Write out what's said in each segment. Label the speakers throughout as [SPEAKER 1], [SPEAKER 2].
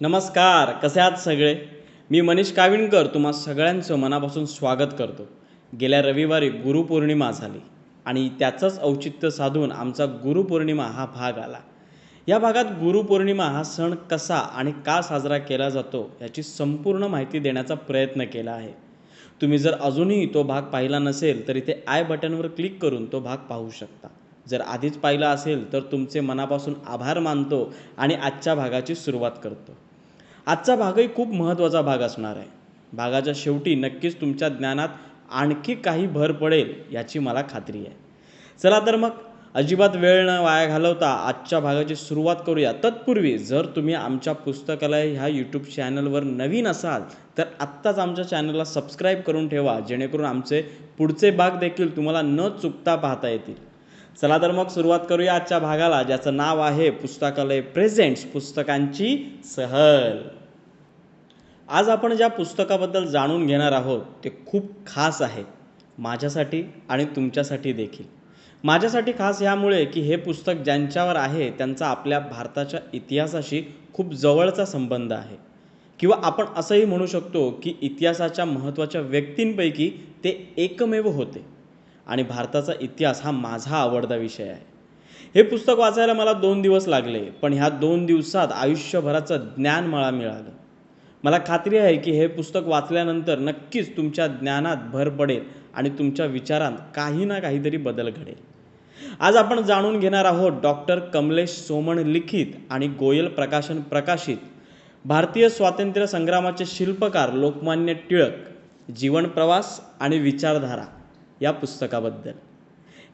[SPEAKER 1] नमस्कार कसे आहात सगळे? मी मनीष काविणकर तुम्हा सगळ्यांचं मनापासून स्वागत करतो. गेल्या रविवारी गुरुपौर्णिमा झाली आणि त्याचंच औचित्य साधून आमचा गुरुपौर्णिमा हा भाग आला. या भागात गुरुपौर्णिमा हा सण कसा आणि का साजरा केला जातो याची संपूर्ण माहिती देण्याचा प्रयत्न केला आहे. तुम्ही जर अजूनही तो भाग पाहिला नसेल तर इथे आय बटनवर क्लिक करून तो भाग पाहू शकता. जर आधीच पाहिलं असेल तर तुमचे मनापासून आभार मानतो आणि आजच्या भागाची सुरुवात करतो. आजचा भागही खूप महत्त्वाचा भाग असणार आहे. भागाच्या शेवटी नक्कीच तुमच्या ज्ञानात आणखी काही भर पडेल याची मला खात्री आहे. चला तर मग अजिबात वेळ न वाया घालवता आजच्या भागाची सुरुवात करूया. तत्पूर्वी जर तुम्ही आमच्या पुस्तकालय ह्या यूट्यूब चॅनलवर नवीन असाल तर आत्ताच आमच्या चॅनलला सबस्क्राईब करून ठेवा जेणेकरून आमचे पुढचे भाग देखील तुम्हाला न चुकता पाहता येतील. चला तर मग सुरुवात करूया आजच्या भागाला ज्याचं नाव आहे पुस्तकालय प्रेझेंट्स पुस्तकांची सहल. आज आपण ज्या पुस्तकाबद्दल जाणून घेणार आहोत ते खूप खास आहे माझ्यासाठी आणि तुमच्यासाठी देखील. माझ्यासाठी खास ह्यामुळे की हे पुस्तक ज्यांच्यावर आहे त्यांचा आपल्या भारताच्या इतिहासाशी खूप जवळचा संबंध आहे. किंवा आपण असंही म्हणू शकतो की इतिहासाच्या महत्त्वाच्या व्यक्तींपैकी ते एकमेव होते. आणि भारताचा इतिहास हा माझा आवडता विषय आहे. हे पुस्तक वाचायला मला दोन दिवस लागले पण ह्या दोन दिवसात आयुष्यभराचं ज्ञान मला मिळालं. मला खात्री आहे की हे पुस्तक वाचल्यानंतर नक्कीच तुमच्या ज्ञानात भर पडेल आणि तुमच्या विचारांत काही ना काहीतरी बदल घडेल. आज आपण जाणून घेणार आहोत डॉक्टर कमलेश सोमण लिखित आणि गोयल प्रकाशन प्रकाशित भारतीय स्वातंत्र्य संग्रामाचे शिल्पकार लोकमान्य टिळक जीवन प्रवास आणि विचारधारा. या पुस्तकाबद्दल.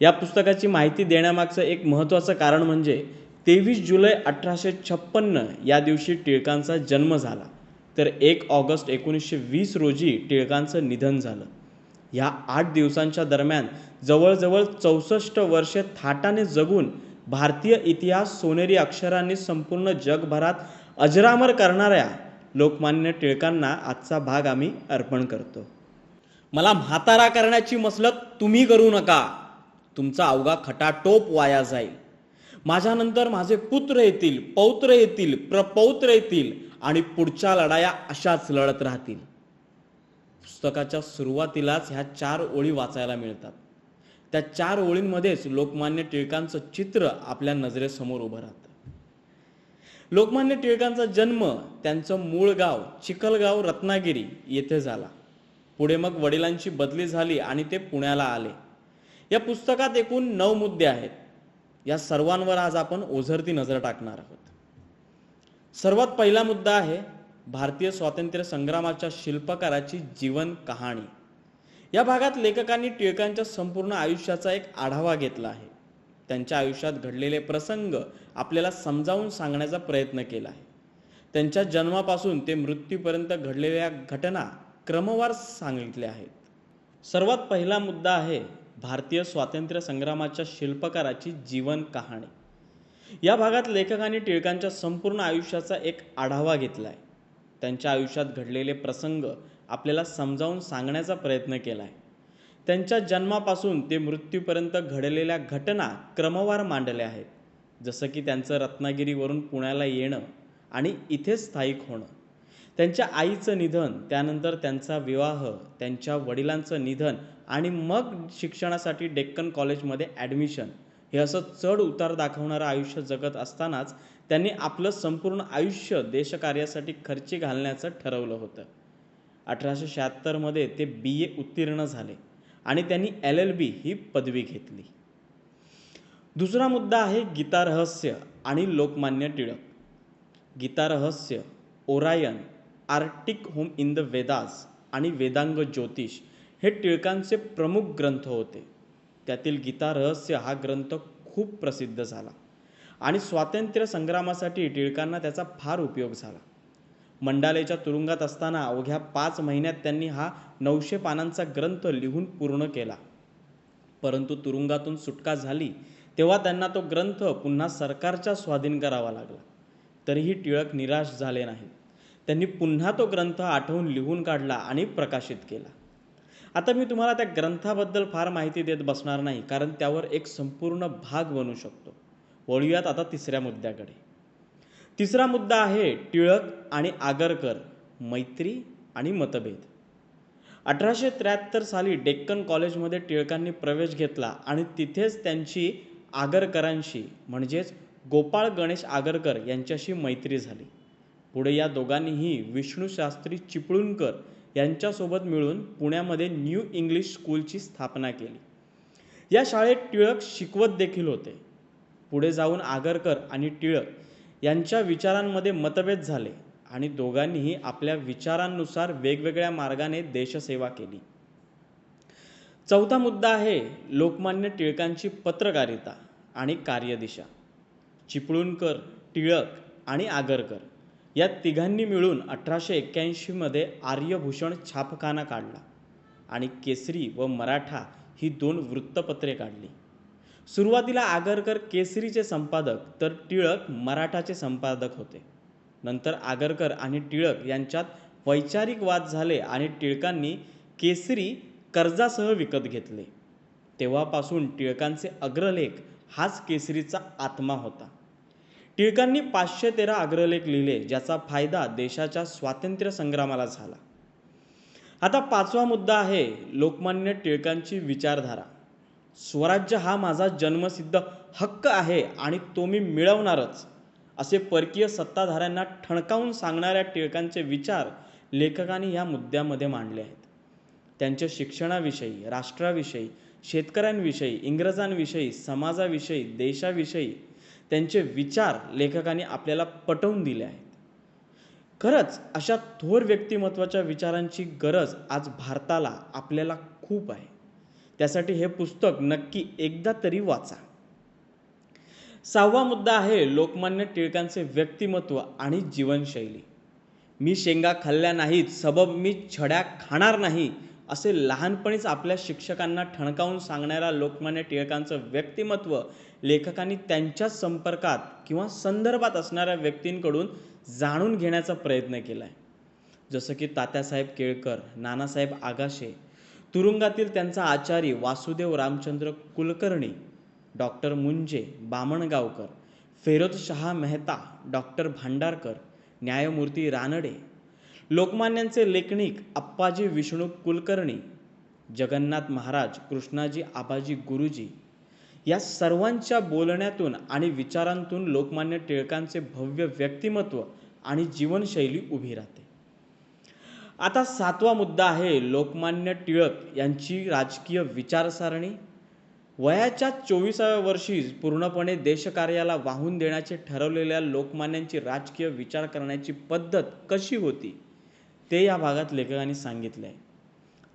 [SPEAKER 1] या पुस्तकाची माहिती देण्यामागचं एक महत्त्वाचं कारण म्हणजे तेवीस जुलै अठराशे छप्पन्न या दिवशी टिळकांचा जन्म झाला. तर एक ऑगस्ट एकोणीसशे वीस रोजी टिळकांचं निधन झालं. ह्या आठ दिवसांच्या दरम्यान जवळजवळ चौसष्ट वर्षे थाटाने जगून भारतीय इतिहास सोनेरी अक्षरांनी संपूर्ण जगभरात अजरामर करणाऱ्या लोकमान्य टिळकांना आजचा भाग आम्ही अर्पण करतो. मला म्हातारा करण्याची मसलत तुम्ही करू नका. तुमचा अवघा खटाटोप वाया जाईल. माझ्यानंतर माझे पुत्र येतील पौत्र येतील प्रपौत्र येतील आणि पुढच्या लढाया अशाच लढत राहतील. पुस्तकाच्या सुरुवातीलाच ह्या चार ओळी वाचायला मिळतात. त्या चार ओळींमध्येच लोकमान्य टिळकांचं चित्र आपल्या नजरेसमोर उभं राहतं. लोकमान्य टिळकांचा जन्म त्यांचं मूळ गाव चिखलगाव रत्नागिरी येथे झाला. पुढे मग वडिलांची बदली झाली आणि ते पुण्याला आले. या पुस्तकात एकूण नऊ मुद्दे आहेत. या सर्वांवर आज आपण ओझरती नजर टाकणार आहोत. सर्वात पहिला मुद्दा आहे भारतीय स्वातंत्र्य संग्रामाच्या शिल्पकाराची जीवन कहाणी. या भागात लेखकांनी टिळकांच्या संपूर्ण आयुष्याचा एक आढावा घेतला आहे. त्यांच्या आयुष्यात घडलेले प्रसंग आपल्याला समजावून सांगण्याचा प्रयत्न केला आहे. त्यांच्या जन्मापासून ते मृत्यूपर्यंत घडलेल्या घटना क्रमवार सांगितले आहेत. सर्वात पहिला मुद्दा आहे भारतीय स्वातंत्र्य संग्रामाच्या शिल्पकाराची जीवन कहाणी. या भागात लेखकांनी टिळकांच्या संपूर्ण आयुष्याचा एक आढावा घेतला आहे त्यांच्या आयुष्यात घडलेले प्रसंग आपल्याला समजावून सांगण्याचा प्रयत्न केला आहे त्यांच्या जन्मापासून ते मृत्यूपर्यंत घडलेल्या घटना क्रमवार मांडल्या आहेत. जसं की त्यांचं रत्नागिरीवरून पुण्याला येणं आणि इथेच स्थायिक होणं. त्यांच्या आईचं निधन त्यानंतर त्यांचा विवाह त्यांच्या वडिलांचं निधन आणि मग शिक्षणासाठी डेक्कन कॉलेजमध्ये ॲडमिशन. हे असं चढ उतार दाखवणारं आयुष्य जगत असतानाच त्यांनी आपलं संपूर्ण आयुष्य देशकार्यासाठी खर्ची घालण्याचं ठरवलं होतं. अठराशे शहात्तरमध्ये ते बी ए उत्तीर्ण झाले आणि त्यांनी एल एल बी ही पदवी घेतली. दुसरा मुद्दा आहे गीतारहस्य आणि Lokmanya Tilak. Gitarahasya Orion Arctic home in the Vedas आणि वेदांग ज्योतिष हे टिळकांचे प्रमुख ग्रंथ होते. त्यातील गीता रहस्य हा ग्रंथ खूप प्रसिद्ध झाला आणि स्वातंत्र्य संग्रामासाठी टिळकांना त्याचा फार उपयोग झाला. मंडालेच्या तुरुंगात असताना अवघ्या पाच महिन्यात त्यांनी हा नऊशे पानांचा ग्रंथ लिहून पूर्ण केला. परंतु तुरुंगातून सुटका झाली तेव्हा त्यांना तो ग्रंथ पुन्हा सरकारच्या स्वाधीन करावा लागला. तरीही टिळक निराश झाले नाहीत. त्यांनी पुन्हा तो ग्रंथ आठवून लिहून काढला आणि प्रकाशित केला. आता मी तुम्हाला त्या ग्रंथाबद्दल फार माहिती देत बसणार नाही कारण त्यावर एक संपूर्ण भाग बनू शकतो. वळूयात आता तिसऱ्या मुद्द्याकडे. तिसरा मुद्दा आहे टिळक आणि आगरकर मैत्री आणि मतभेद. अठराशे त्र्याहत्तर साली डेक्कन कॉलेजमध्ये टिळकांनी प्रवेश घेतला आणि तिथेच त्यांची आगरकरांशी म्हणजेच गोपाळ गणेश आगरकर यांच्याशी मैत्री झाली. पुढे या दोघांनीही विष्णूशास्त्री चिपळूणकर यांच्यासोबत मिळून पुण्यामध्ये न्यू इंग्लिश स्कूलची स्थापना केली. या शाळेत टिळक शिकवत देखील होते. पुढे जाऊन आगरकर आणि टिळक यांच्या विचारांमध्ये मतभेद झाले आणि दोघांनीही आपल्या विचारांनुसार वेगवेगळ्या मार्गाने देशसेवा केली. चौथा मुद्दा आहे लोकमान्य टिळकांची पत्रकारिता आणि कार्यदिशा. चिपळूणकर टिळक आणि आगरकर या तिघांनी मिळून अठराशे एक्क्याऐंशीमध्ये आर्यभूषण छापखाना काढला आणि केसरी व मराठा ही दोन वृत्तपत्रे काढली. सुरुवातीला आगरकर केसरीचे संपादक तर टिळक मराठाचे संपादक होते. नंतर आगरकर आणि टिळक यांच्यात वैचारिक वाद झाले आणि टिळकांनी केसरी कर्जासह विकत घेतले. तेव्हापासून टिळकांचे अग्रलेख हाच केसरीचा आत्मा होता. टिळकांनी पाचशे तेरा अग्रलेख लिहिले ज्याचा फायदा देशाच्या स्वातंत्र्य संग्रामाला झाला. आता पाचवा मुद्दा आहे लोकमान्य टिळकांची विचारधारा. स्वराज्य हा माझा जन्मसिद्ध हक्क आहे आणि तो मी मिळवणारच असे परकीय सत्ताधाऱ्यांना ठणकावून सांगणाऱ्या टिळकांचे विचार लेखकांनी या मुद्द्यामध्ये मांडले आहेत. त्यांच्या शिक्षणाविषयी राष्ट्राविषयी शेतकऱ्यांविषयी इंग्रजांविषयी समाजाविषयी देशाविषयी त्यांचे विचार लेखकांनी आपल्याला पटवून दिले आहेत. खरंच अशा थोर व्यक्तिमत्वाच्या विचारांची गरज आज भारताला आपल्याला खूप आहे. त्यासाठी हे पुस्तक नक्की एकदा तरी वाचा. सहावा मुद्दा आहे लोकमान्य टिळकांचे व्यक्तिमत्व आणि जीवनशैली. मी शेंगा खाल्ल्या नाहीत सबब मी छड्या खाणार नाही असे लहानपणीच आपल्या शिक्षकांना ठणकावून सांगणाऱ्या लोकमान्य टिळकांचं व्यक्तिमत्व लेखकांनी त्यांच्याच संपर्कात किंवा संदर्भात असणाऱ्या व्यक्तींकडून जाणून घेण्याचा प्रयत्न केला आहे जसं की तात्यासाहेब केळकर नानासाहेब आगाशे तुरुंगातील त्यांचा आचारी वासुदेव रामचंद्र कुलकर्णी डॉक्टर मुंजे बामणगावकर फेरोज शहा मेहता डॉक्टर भांडारकर न्यायमूर्ती रानडे लोकमान्यांचे लेखनिक आप्पाजी विष्णू कुलकर्णी जगन्नाथ महाराज कृष्णाजी आबाजी गुरुजी या सर्वांच्या बोलण्यातून आणि विचारांतून लोकमान्य टिळकांचे भव्य व्यक्तिमत्व आणि जीवनशैली उभी राहते. आता सातवा मुद्दा आहे लोकमान्य टिळक यांची राजकीय विचारसरणी. वयाच्या चोवीसाव्या वर्षी पूर्णपणे देशकार्याला वाहून देण्याचे ठरवलेल्या लोकमान्यांची राजकीय विचार करण्याची पद्धत कशी होती? ते या भागात लेखकांनी सांगितले आहे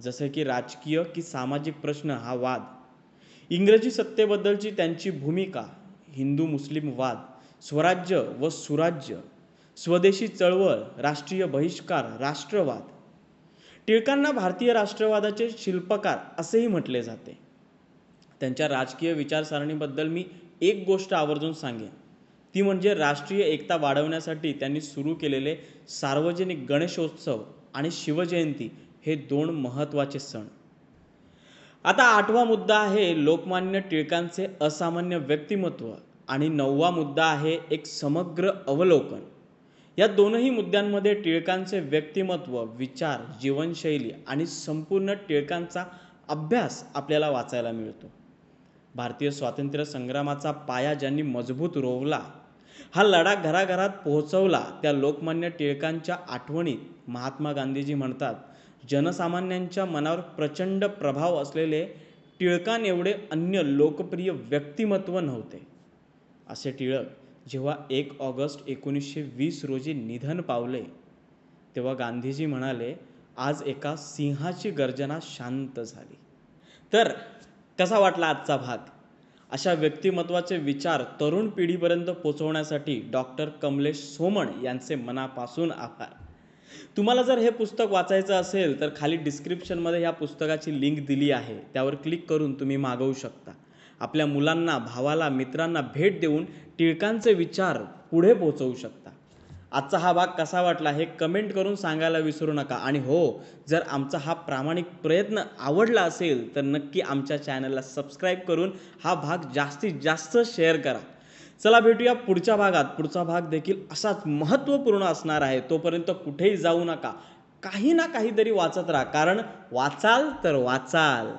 [SPEAKER 1] जसं की राजकीय की सामाजिक प्रश्न हा वाद. इंग्रजी सत्तेबद्दलची त्यांची भूमिका हिंदू मुस्लिम वाद स्वराज्य व सुराज्य स्वदेशी चळवळ राष्ट्रीय बहिष्कार राष्ट्रवाद. टिळकांना भारतीय राष्ट्रवादाचे शिल्पकार असेही म्हटले जाते. त्यांच्या राजकीय विचारसरणीबद्दल मी एक गोष्ट आवर्जून सांगेन. ती म्हणजे राष्ट्रीय एकता वाढवण्यासाठी त्यांनी सुरू केलेले सार्वजनिक गणेशोत्सव आणि शिवजयंती हे दोन महत्त्वाचे सण. आता आठवा मुद्दा आहे लोकमान्य टिळकांचे असामान्य व्यक्तिमत्व आणि नववा मुद्दा आहे एक समग्र अवलोकन. या दोनही मुद्द्यांमध्ये टिळकांचे व्यक्तिमत्व विचार जीवनशैली आणि संपूर्ण टिळकांचा अभ्यास आपल्याला वाचायला मिळतो. भारतीय स्वातंत्र्य संग्रामाचा पाया ज्यांनी मजबूत रोवला हा लढा घराघरात पोहोचवला. त्या लोकमान्य टिळकांच्या आठवणीत महात्मा गांधीजी म्हणतात जनसामान्यांच्या मनावर प्रचंड प्रभाव असलेले टिळकांएवढे अन्य लोकप्रिय व्यक्तिमत्व नव्हते. असे टिळक जेव्हा एक ऑगस्ट एकोणीसशे वीस रोजी निधन पावले तेव्हा गांधीजी म्हणाले आज एका सिंहाची गर्जना शांत झाली. तर कसा वाटला आजचा भाग? अशा व्यक्तिमत्वाचे विचार तरुण पिढीपर्यंत पोचवण्यासाठी डॉक्टर कमलेश सोमण यांचे मनापासून आभार. तुम्हाला जर हे पुस्तक वाचायचं असेल तर खाली डिस्क्रिप्शनमध्ये ह्या पुस्तकाची लिंक दिली आहे. त्यावर क्लिक करून तुम्ही मागवू शकता. आपल्या मुलांना भावाला मित्रांना भेट देऊन टिळकांचे विचार पुढे पोचवू शकता. आजचा हा भाग कसा वाटला हे कमेंट करून सांगायला विसरू नका. आणि हो जर आमचा हा प्रामाणिक प्रयत्न आवडला असेल तर नक्की आमच्या चॅनलला सबस्क्राईब करून हा भाग जास्तीत जास्त शेअर करा. चला भेटूया पुढच्या भागात. पुढचा भाग देखील असाच महत्त्वपूर्ण असणार आहे. तोपर्यंत कुठेही जाऊ नका. काही ना काहीतरी वाचत राहा. कारण वाचाल तर वाचाल.